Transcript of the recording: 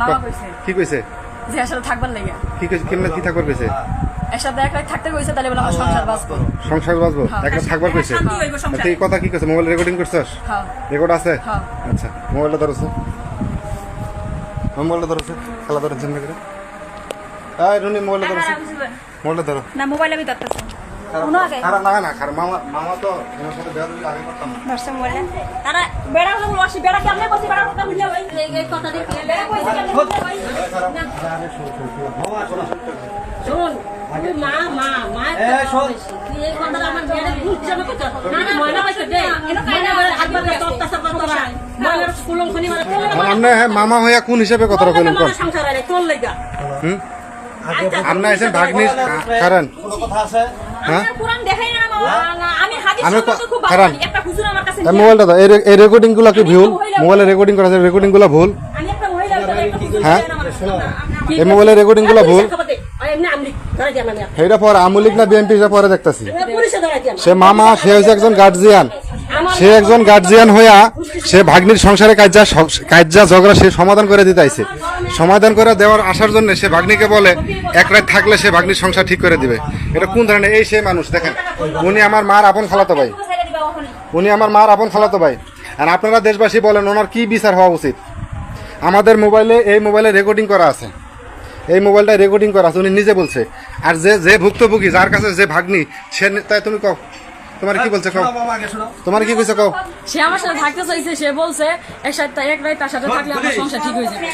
মামা কইছে। কি কইছে? যে সাথে থাকবার লাগে। কি কইছে? কেমনে কি থাকবার কইছে? এর সাথে এক রাত থাকতে কইছে তাহলে বলে আমার সংসার বাঁচবো। সংসার বাঁচবো? একটা থাকবার কইছে? সংসারে। আচ্ছা, এই কথা কি কইছে? মোবাইল রেকর্ডিং করছস? হ্যাঁ। রেকর্ড আছে? হ্যাঁ। আচ্ছা মোবাইলটা ধরছে মোবাইলটা ধরছে খেলা ধরে চিন্তা করে। এই রুনি মোবাইলটা ধরছে মোবাইলটা ধরো। না মোবাইল আমি ধরতেছি। খারাপ না না খারাপ। মামা মামা তো আমার সাথে বের হইলে আগে করতাম। না। ধরছে তারা বেড়া হলো বসি বেড়া কেমনে বসি বেড়া কথা বুঝলে ভাই? এই কথা দেখি বেড়া কইছে কেমনে বুঝলে ভাই? শোন তুই মা মা মা তুই এই কথা আমার বেড়ে বুঝছে না কথা না না ময়না পাইছে দে। ময়না বলে হাত বাঁধে অত্যাচার করতে পারে ময়নার কুলং খনি মারা তোর আপনি মামা হইয়া কোন হিসাবে কথাটা কইলেন কোন। সংসার আরে তোর লাগা হুম? আপনি এসে ভাগ্নি কারণ। হ্যাঁ আমার এই নিয়ে মোবাইলটা দাও। এই রেকর্ডিংগুলো কি ভুল? মোবাইলে রেকর্ডিং করা আছে রেকর্ডিংগুলো ভুল? আমি একটা মহিলা একটা হুজুর হ্যাঁ? এই মোবাইলের রেকর্ডিংগুলো ভুল? সেইটা পরে আমুলিক না বিএনপি পরে দেখতাছি। সে মামা সে হয়েছে একজন গার্জিয়ান সে একজন গার্জিয়ান হইয়া সে ভাগ্নির সংসারে কাজা কাজা ঝগড়া সে সমাধান করে দিতে সমাধান করে দেওয়ার আসার জন্য সে ভাগ্নিকে বলে, এক রাত থাকলে সে ভাগ্নির সংসার ঠিক করে দিবে। এটা কোন ধরনের? এই সে মানুষ, দেখেন, উনি আমার মার আপন খালাতো ভাই। উনি আমার মার আপন খালাতো ভাই। আর আপনারা দেশবাসী বলেন, ওনার কি বিচার হওয়া উচিত? আমাদের মোবাইলে, এই মোবাইলে রেকর্ডিং করা আছে। এই মোবাইলটা রেকর্ডিং করা আছে। উনি নিজে বলছে, আর যে যে ভুক্তভোগী, যার কাছে যে ভাগ্নি, সে তাই তুমি কও। তোমার কি বলছে কও? তোমার কি কইছে কও? সে আমার সাথে থাকতে চাইছে সে বলছে এক সাথে এক রাত তার সাথে থাকলে আমার সংসার ঠিক হয়ে যাবে।